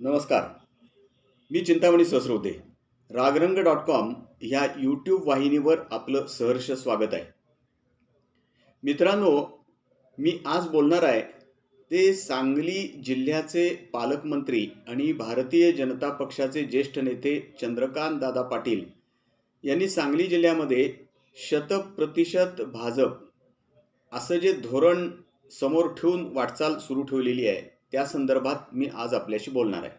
नमस्कार. मी Chintamani Sasarote Ragarang dot com ह्या यूट्यूब वाहिनीवर आपलं सहर्ष स्वागत आहे. मित्रांनो मी आज बोलणार आहे ते सांगली जिल्ह्याचे पालकमंत्री आणि भारतीय जनता पक्षाचे ज्येष्ठ नेते चंद्रकांत दादा पाटील यांनी सांगली जिल्ह्यामध्ये शतप्रतिशत भाजप असं जे धोरण समोर ठेवून वाटचाल सुरू ठेवलेली आहे. त्या संदर्भात मी आज आपल्याशी बोलणार आहे.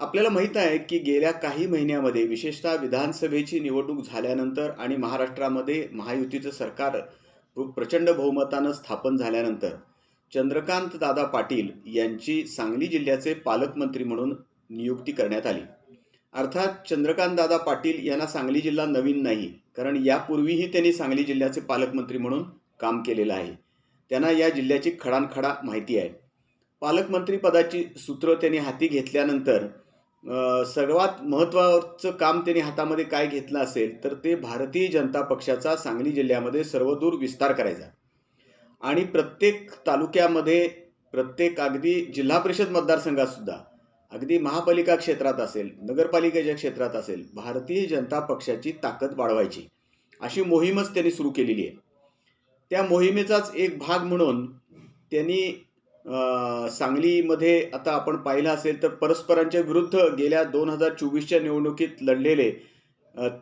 आपल्याला माहीत आहे की गेल्या काही महिन्यामध्ये विशेषतः विधानसभेची निवडणूक झाल्यानंतर आणि महाराष्ट्रामध्ये महायुतीचं सरकार प्रचंड बहुमतानं स्थापन झाल्यानंतर चंद्रकांत दादा पाटील यांची सांगली जिल्ह्याचे पालकमंत्री म्हणून नियुक्ती करण्यात आली. अर्थात चंद्रकांत दादा पाटील यांना सांगली जिल्हा नवीन नाही कारण यापूर्वीही त्यांनी सांगली जिल्ह्याचे पालकमंत्री म्हणून काम केलेलं आहे. त्यांना या जिल्ह्याची खडानखडा माहिती आहे. पालकमंत्रीपदाची सूत्र त्यांनी हाती घेतल्यानंतर सर्वात महत्त्वाचं काम त्यांनी हातामध्ये काय घेतलं असेल तर ते भारतीय जनता पक्षाचा सांगली जिल्ह्यामध्ये सर्वदूर विस्तार करायचा. आणि प्रत्येक तालुक्यामध्ये प्रत्येक अगदी जिल्हा परिषद मतदारसंघातसुद्धा अगदी महापालिका क्षेत्रात असेल नगरपालिकेच्या क्षेत्रात असेल भारतीय जनता पक्षाची ताकद वाढवायची अशी मोहीमच त्यांनी सुरू केलेली आहे. त्या मोहिमेचाच एक भाग म्हणून त्यांनी सांगलीमध्ये आता आपण पाहिलं असेल तर परस्परांच्या विरुद्ध गेल्या दोन हजार चोवीसच्या निवडणुकीत लढलेले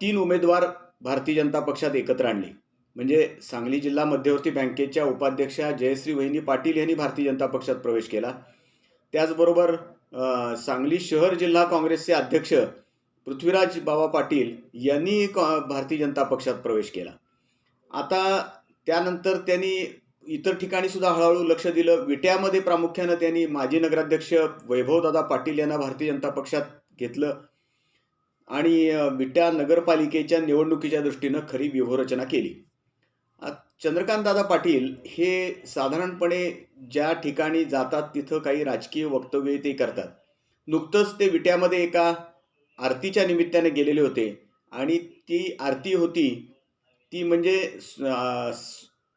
तीन उमेदवार भारतीय जनता पक्षात एकत्र आणले. म्हणजे सांगली जिल्हा मध्यवर्ती बँकेच्या उपाध्यक्षा जयश्री वहिनी पाटील यांनी भारतीय जनता पक्षात प्रवेश केला. त्याचबरोबर सांगली शहर जिल्हा काँग्रेसचे अध्यक्ष पृथ्वीराज बाबा पाटील यांनी भारतीय जनता पक्षात प्रवेश केला. आता त्यानंतर त्यांनी इतर ठिकाणी सुद्धा हळूहळू लक्ष दिलं. विट्यामध्ये प्रामुख्यानं त्यांनी माजी नगराध्यक्ष वैभवदादा पाटील यांना भारतीय जनता पक्षात घेतलं. आणि विट्या नगरपालिकेच्या निवडणुकीच्या दृष्टीनं खरी व्यूहरचना केली. चंद्रकांत दादा पाटील हे साधारणपणे ज्या ठिकाणी जातात तिथं काही राजकीय वक्तव्य ते करतात. नुकतंच ते विट्यामध्ये एका आरतीच्या निमित्ताने गेलेले होते. आणि ती आरती होती ती म्हणजे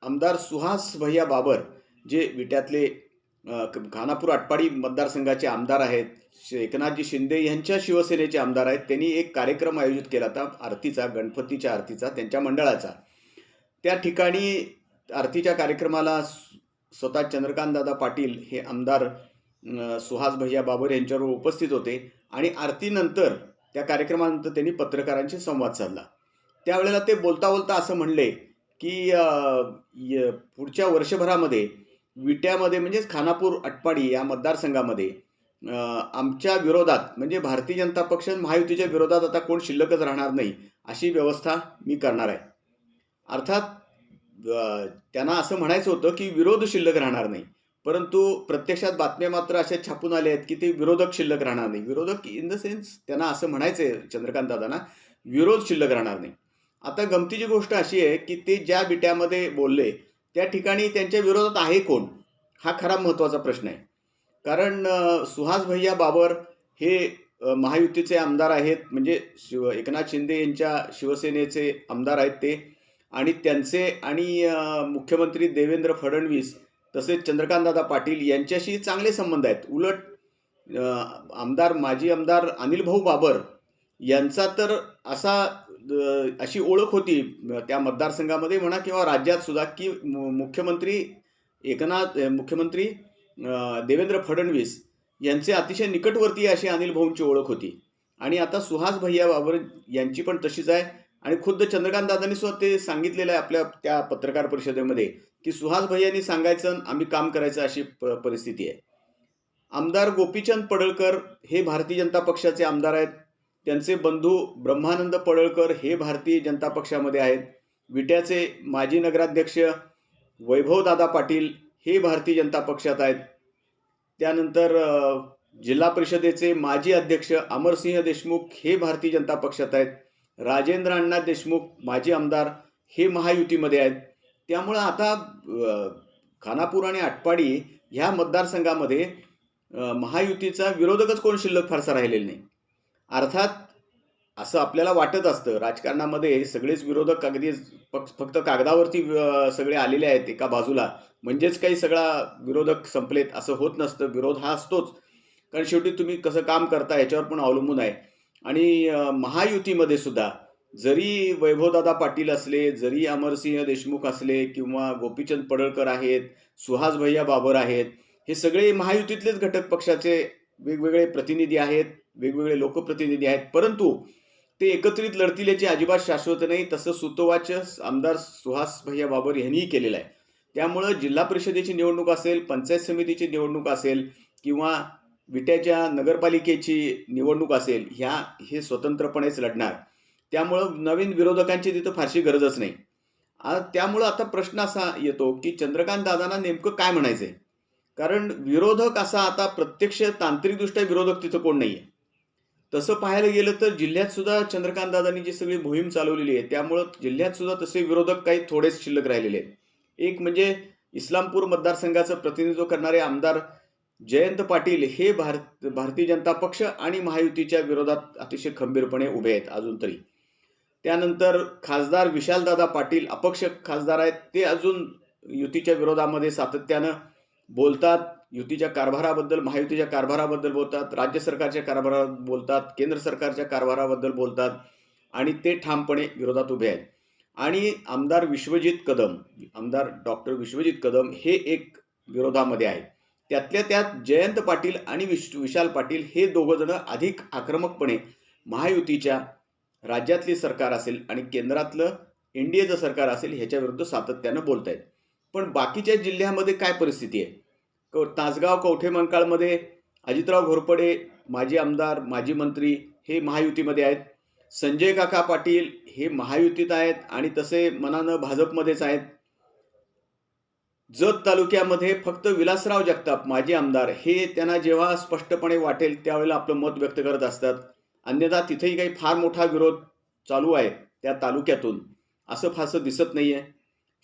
आमदार सुहास भैया बाबर जे विट्यातले खानापूर आटपाडी मतदारसंघाचे आमदार आहेत एकनाथजी शिंदे यांच्या शिवसेनेचे आमदार आहेत त्यांनी एक कार्यक्रम आयोजित केला होता आरतीचा गणपतीच्या आरतीचा त्यांच्या मंडळाचा. त्या ठिकाणी आरतीच्या कार्यक्रमाला स्वतः चंद्रकांतदादा पाटील हे आमदार सुहास भैया बाबर यांच्यावर उपस्थित होते आणि आरतीनंतर त्या कार्यक्रमानंतर त्यांनी पत्रकारांशी संवाद साधला. त्यावेळेला ते बोलता बोलता असं म्हणले की य- पुढच्या वर्षभरामध्ये विट्यामध्ये म्हणजेच खानापूर अटपाडी या मतदारसंघामध्ये आमच्या विरोधात म्हणजे भारतीय जनता पक्ष महायुतीच्या विरोधात आता कोण शिल्लकच राहणार नाही अशी व्यवस्था मी करणार आहे. अर्थात त्यांना असं म्हणायचं होतं की विरोध शिल्लक राहणार नाही परंतु प्रत्यक्षात बातम्या मात्र अशा छापून आल्या आहेत की ते विरोधक शिल्लक राहणार नाही. विरोधक इन द सेन्स त्यांना असं म्हणायचं आहे चंद्रकांत दादांना विरोध शिल्लक राहणार नाही. आता गमतीची गोष्ट अशी आहे की ते ज्या बिट्यामध्ये बोलले त्या ठिकाणी त्यांच्या विरोधात आहे कोण? हा खरा महत्त्वाचा प्रश्न आहे. कारण सुहास भैया बाबर हे महायुतीचे आमदार आहेत म्हणजे शिव एकनाथ शिंदे यांच्या शिवसेनेचे आमदार आहेत ते. आणि त्यांचे आणि मुख्यमंत्री देवेंद्र फडणवीस तसेच चंद्रकांतदादा पाटील यांच्याशी चांगले संबंध आहेत. उलट आमदार माजी आमदार अनिल भाऊ बाबर यांचा तर असा अशी ओळख होती. त्या मतदारसंघामध्ये म्हणा किंवा राज्यात सुद्धा की मु- मुख्यमंत्री एकनाथ मुख्यमंत्री देवेंद्र फडणवीस यांचे अतिशय निकटवर्तीय अशी अनिल भाऊंची ओळख होती. आणि आता सुहास भैया बाबर यांची पण तशीच आहे. आणि खुद्द चंद्रकांत दादांनी सुद्धा ते सांगितलेलं आहे आपल्या त्या पत्रकार परिषदेमध्ये की सुहास भैयांनी सांगायचं आणि आम्ही काम करायचं अशी प परिस्थिती आहे. आमदार गोपीचंद पडळकर हे भारतीय जनता पक्षाचे आमदार आहेत. त्यांचे बंधू ब्रह्मानंद पडळकर हे भारतीय जनता पक्षामध्ये आहेत. विट्याचे माजी नगराध्यक्ष वैभवदादा पाटील हे भारतीय जनता पक्षात आहेत. त्यानंतर जिल्हा परिषदेचे माजी अध्यक्ष अमरसिंह देशमुख हे भारतीय जनता पक्षात आहेत. राजेंद्र अण्णा देशमुख माजी आमदार हे महायुतीमध्ये आहेत. त्यामुळं आता खानापूर आणि आटपाडी ह्या मतदारसंघामध्ये महायुतीचा विरोधकच कोण शिल्लक फारसा राहिलेला नाही. अर्थात असं आपल्याला वाटत असतं. राजकारणामध्ये सगळेच विरोधक अगदी फक- फक्त कागदावरती सगळे आलेले आहेत एका बाजूला. म्हणजेच काही सगळा विरोधक संपलेत असं होत नसतं. विरोध हा असतोच. कारण शेवटी तुम्ही कसं काम करता याच्यावर पण अवलंबून आहे. आणि महायुतीमध्ये सुद्धा जरी वैभवदादा पाटील असले जरी अमरसिंह देशमुख असले किंवा गोपीचंद पडळकर आहेत सुहास भैया बाबर आहेत हे सगळे महायुतीतलेच घटक पक्षाचे वेगवेगळे प्रतिनिधी आहेत. वेगवेगळे लोकप्रतिनिधी आहेत. परंतु ते एकत्रित लढतील याची अजिबात शाश्वत नाही. तसं सुतोवाच आमदार सुहास भैया बाबर यांनीही केलेलं आहे. त्यामुळं जिल्हा परिषदेची निवडणूक असेल पंचायत समितीची निवडणूक असेल किंवा विट्याच्या नगरपालिकेची निवडणूक असेल ह्या हे स्वतंत्रपणेच लढणार. त्यामुळं नवीन विरोधकांची तिथं फारशी गरजच नाही. त्यामुळं आता प्रश्न असा येतो की चंद्रकांत दादांना नेमकं काय म्हणायचं आहे कारण विरोधक असा आता प्रत्यक्ष तांत्रिकदृष्ट्या विरोधक तिथं कोण नाही आहे तसं पाहायला गेलं तर जिल्ह्यात सुद्धा चंद्रकांत दादांनी जी सगळी मोहीम चालवलेली आहे त्यामुळं जिल्ह्यात सुद्धा तसे विरोधक काही थोडेच शिल्लक राहिलेले आहेत. एक म्हणजे इस्लामपूर मतदारसंघाचं प्रतिनिधित्व करणारे आमदार जयंत पाटील हे भारत भारतीय जनता पक्ष आणि महायुतीच्या विरोधात अतिशय खंबीरपणे उभे आहेत अजून तरी. त्यानंतर खासदार विशालदादा पाटील अपक्ष खासदार आहेत ते अजून युतीच्या विरोधामध्ये सातत्यानं बोलतात. युतीच्या कारभाराबद्दल महायुतीच्या कारभाराबद्दल बोलतात राज्य सरकारच्या कारभाराबद्दल बोलतात केंद्र सरकारच्या कारभाराबद्दल बोलतात आणि ते ठामपणे विरोधात उभे आहेत. आणि आमदार विश्वजित कदम आमदार डॉक्टर विश्वजित कदम हे एक विरोधामध्ये आहेत. त्यातल्या त्यात जयंत पाटील आणि विश विशाल पाटील हे दोघंजणं अधिक आक्रमकपणे महायुतीच्या राज्यातली सरकार असेल आणि केंद्रातलं इन डी एचं सरकार असेल ह्याच्या विरुद्ध सातत्यानं बोलत आहेत पण बाकीच्या जिल्ह्यामध्ये काय परिस्थिती आहे? क तासगाव कवठेमंकाळमध्ये अजितराव घोरपडे माजी आमदार माजी मंत्री हे महायुतीमध्ये आहेत. संजय काका पाटील हे महायुतीत आहेत आणि तसे मनानं भाजपमध्येच आहेत. जत तालुक्यामध्ये फक्त विलासराव जगताप माजी आमदार हे त्यांना जेव्हा स्पष्टपणे वाटेल त्यावेळेला आपलं मत व्यक्त करत असतात. अन्यथा तिथेही काही फार मोठा विरोध चालू आहे त्या तालुक्यातून. असं फारसं दिसत नाही आहे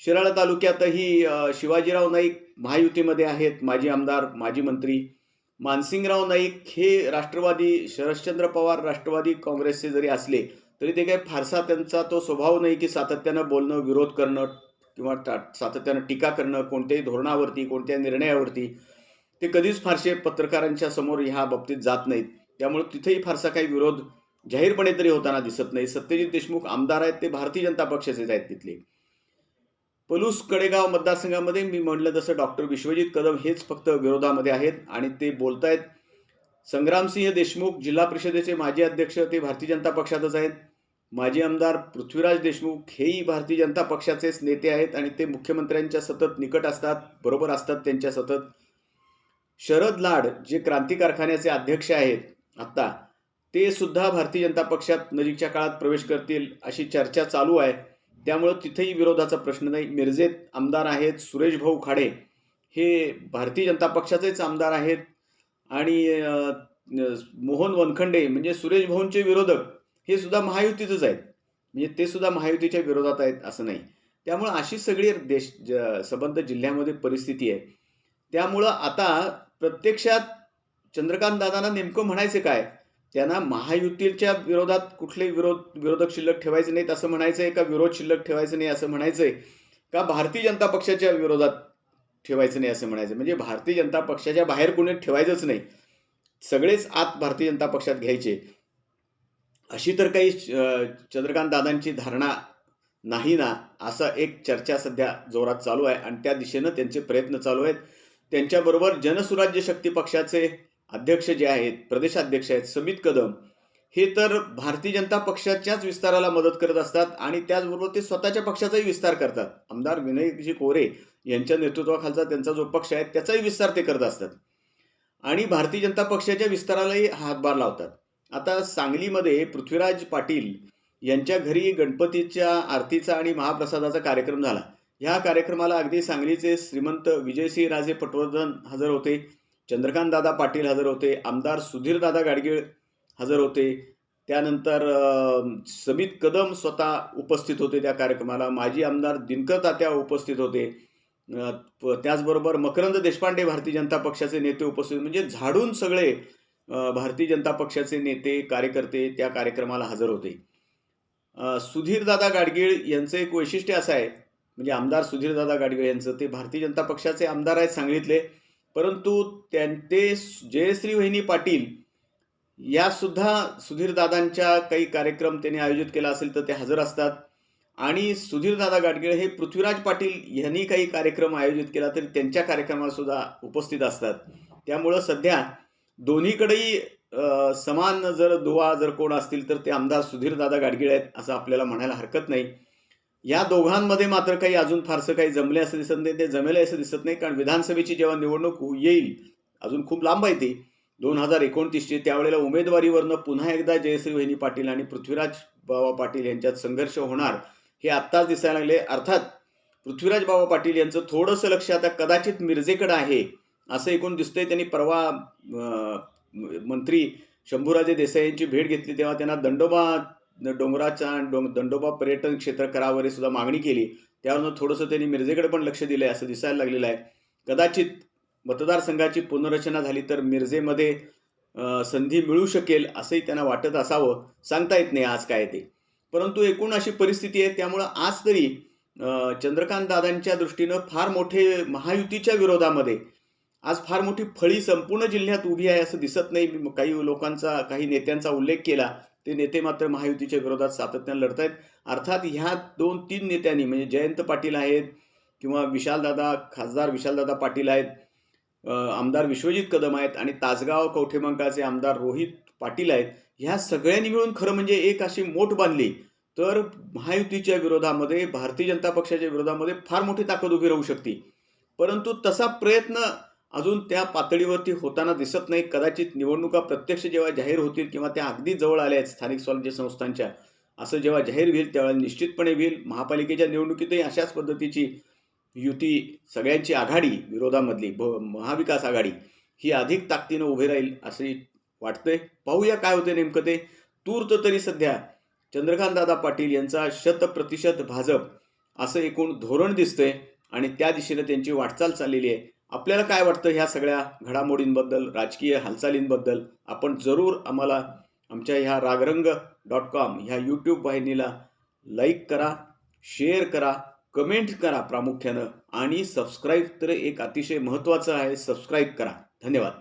शिराळा तालुक्यातही शिवाजीराव नाईक महायुतीमध्ये आहेत माजी आमदार माजी मंत्री मानसिंगराव नाईक हे राष्ट्रवादी शरदचंद्र पवार राष्ट्रवादी काँग्रेसचे जरी असले तरी ते काही फारसा त्यांचा तो स्वभाव नाही की सातत्यानं बोलणं विरोध करणं किंवा टा सातत्यानं टीका करणं कोणत्याही धोरणावरती कोणत्याही निर्णयावरती ते कधीच फारसे पत्रकारांच्या समोर ह्या बाबतीत जात नाहीत. त्यामुळे तिथेही फारसा काही विरोध जाहीरपणे तरी होताना दिसत नाही. सत्यजित देशमुख आमदार आहेत ते भारतीय जनता पक्षाचेच आहेत तिथले. पलूस कडेगाव मतदारसंघामध्ये मी म्हटलं तसं डॉक्टर विश्वजित कदम हेच फक्त विरोधामध्ये आहेत आणि ते बोलतायत. संग्रामसिंह देशमुख जिल्हा परिषदेचे माजी अध्यक्ष ते भारतीय जनता पक्षातच आहेत. माजी आमदार पृथ्वीराज देशमुख हेही भारतीय जनता पक्षाचेच नेते आहेत आणि ते मुख्यमंत्र्यांच्या सतत निकट असतात बरोबर असतात त्यांच्या सतत. शरद लाड जे क्रांती कारखान्याचे अध्यक्ष आहेत आत्ता ते सुद्धा भारतीय जनता पक्षात नजीकच्या काळात प्रवेश करतील अशी चर्चा चालू आहे. त्यामुळं तिथेही विरोधाचा प्रश्न नाही. मिरजेत आमदार आहेत सुरेश भाऊ खाडे हे भारतीय जनता पक्षाचेच आमदार आहेत आणि मोहन वनखंडे म्हणजे सुरेश भाऊंचे विरोधक हे सुद्धा महायुतीतच आहेत. म्हणजे ते सुद्धा महायुतीच्या विरोधात आहेत असं नाही. त्यामुळं अशी सगळी देश ज संबंध जिल्ह्यामध्ये परिस्थिती आहे. त्यामुळं आता प्रत्यक्षात चंद्रकांत दादांना नेमकं म्हणायचं काय? त्यांना महायुतीच्या विरोधात कुठले विरोध विरोधक शिल्लक ठेवायचे नाहीत असं म्हणायचं आहे का विरोध शिल्लक ठेवायचं नाही असं म्हणायचं आहे का भारतीय जनता पक्षाच्या विरोधात ठेवायचं नाही असं म्हणायचं म्हणजे भारतीय जनता पक्षाच्या बाहेर कोणी ठेवायचंच नाही. सगळेच आत भारतीय जनता पक्षात घ्यायचे. अशी तर काही चंद्रकांत दादांची धारणा नाही ना? असा एक चर्चा सध्या जोरात चालू आहे आणि त्या दिशेनं त्यांचे प्रयत्न चालू आहेत. त्यांच्याबरोबर जनसुराज्य शक्ती पक्षाचे अध्यक्ष जे आहेत प्रदेशाध्यक्ष आहेत समित कदम हे तर भारतीय जनता पक्षाच्याच विस्ताराला मदत करत असतात आणि त्याचबरोबर ते स्वतःच्या पक्षाचाही विस्तार करतात. आमदार विनयजी कोरे यांच्या नेतृत्वाखालचा त्यांचा जो पक्ष आहे त्याचाही विस्तार ते करत असतात. आणि भारतीय जनता पक्षाच्या विस्तारालाही हातभार लावतात. आता सांगलीमध्ये पृथ्वीराज पाटील यांच्या घरी गणपतीच्या आरतीचा आणि महाप्रसादाचा कार्यक्रम झाला. ह्या कार्यक्रमाला अगदी सांगलीचे श्रीमंत विजयसिंह राजे पटवर्धन हजर होते. चंद्रकांत दादा पाटील हजर होते आमदार सुधीरदादा गाडगीळ हजर होते. त्यानंतर समित कदम स्वतः उपस्थित होते त्या कार्यक्रमाला. माजी आमदार दिनकर तात्या उपस्थित होते. प- त्याचबरोबर मकरंद देशपांडे भारतीय जनता पक्षाचे नेते उपस्थित म्हणजे झाडून सगळे भारतीय जनता पक्षाचे नेते कार्यकर्ते त्या कार्यक्रमाला हजर होते. सुधीरदादा गाडगीळ यांचं एक वैशिष्ट्य असं आहे म्हणजे आमदार सुधीरदादा गाडगीळ यांचं ते भारतीय जनता पक्षाचे आमदार आहेत सांगलीतले. परंतु त्यां ते जयश्री वहिनी पाटील यासुद्धा सुधीरदादांच्या काही कार्यक्रम त्यांनी आयोजित केला असेल तर ते हजर असतात. आणि सुधीरदादा गाडगीळ हे पृथ्वीराज पाटील यांनी काही कार्यक्रम आयोजित केला तरी त्यांच्या कार्यक्रमाला सुद्धा उपस्थित असतात. त्यामुळं सध्या दोन्हीकडेही समान जर दुवा जर कोण असतील तर ते आमदार सुधीरदादा गाडगीळ आहेत असं आपल्याला म्हणायला हरकत नाही. या दोघांमध्ये मात्र काही अजून फारसं काही जमले असं दिसत नाही ते जमेले असं दिसत नाही कारण विधानसभेची जेव्हा निवडणूक येईल अजून खूप लांब आहे ती. दोन हजार एकोणतीसची त्यावेळेला उमेदवारीवरनं पुन्हा एकदा जयश्री वहिनी पाटील आणि पृथ्वीराज बाबा पाटील यांच्यात संघर्ष होणार हे आत्ताच दिसायला लागले. अर्थात पृथ्वीराज बाबा पाटील यांचं थोडंसं लक्ष आता कदाचित मिरजेकडं आहे असं एकूण दिसतंय. त्यांनी परवा मंत्री शंभूराजे देसाई यांची भेट घेतली तेव्हा त्यांना दंडोबा डोंगराचा डोंग दंडोबा पर्यटन क्षेत्र करावरे सुद्धा मागणी केली. त्यावरनं थोडंसं त्यांनी मिरजेकडे पण लक्ष दिलं आहे असं दिसायला लागलेलं आहे. कदाचित मतदारसंघाची पुनर्रचना झाली तर मिरजेमध्ये संधी मिळू शकेल असंही त्यांना वाटत असावं. सांगता येत नाही आज काय ते. परंतु एकूण अशी परिस्थिती आहे त्यामुळं आज तरी चंद्रकांत दादांच्या दृष्टीनं फार मोठे महायुतीच्या विरोधामध्ये आज फार मोठी फळी संपूर्ण जिल्ह्यात उभी आहे असं दिसत नाही. काही लोकांचा काही नेत्यांचा उल्लेख केला. ते नेते मात्र महायुतीच्या विरोधात सातत्यानं लढत आहेत अर्थात ह्या दोन तीन नेत्यांनी म्हणजे जयंत पाटील आहेत किंवा विशालदादा खासदार विशालदादा पाटील आहेत आमदार विश्वजित कदम आहेत आणि तासगाव कवठेमंकाचे आमदार रोहित पाटील आहेत ह्या सगळ्यांनी मिळून खरं म्हणजे एक अशी मोठ बांधली. तर महायुतीच्या विरोधामध्ये भारतीय जनता पक्षाच्या विरोधामध्ये फार मोठी ताकद उभी राहू शकते. परंतु तसा प्रयत्न अजून त्या पातळीवरती होताना दिसत नाही. कदाचित निवडणुका प्रत्यक्ष जेव्हा जाहीर होतील किंवा त्या अगदी जवळ आल्या आहेत स्थानिक स्वराज्य संस्थांच्या असं जेव्हा जाहीर होईल त्यावेळेला निश्चितपणे होईल. महापालिकेच्या निवडणुकीतही अशाच पद्धतीची युती सगळ्यांची आघाडी विरोधामधली भ महाविकास आघाडी ही अधिक ताकदीनं उभी राहील असे वाटतंय. पाहूया काय होते नेमकं ते. तूर्त तरी सध्या चंद्रकांतदादा पाटील यांचा शतप्रतिशत भाजप असं एकूण धोरण दिसतंय आणि त्या दिशेनं त्यांची वाटचाल चाललेली आहे. आपल्याला काय वाटतं ह्या सगळ्या घडामोडींबद्दल राजकीय हालचालींबद्दल? आपण जरूर आम्हाला आमच्या ह्या रागरंग डॉट कॉम ह्या यूट्यूब वाहिनीला लाईक करा शेअर करा कमेंट करा प्रामुख्यानं आणि सबस्क्राईब तर एक अतिशय महत्त्वाचं आहे सबस्क्राईब करा. धन्यवाद.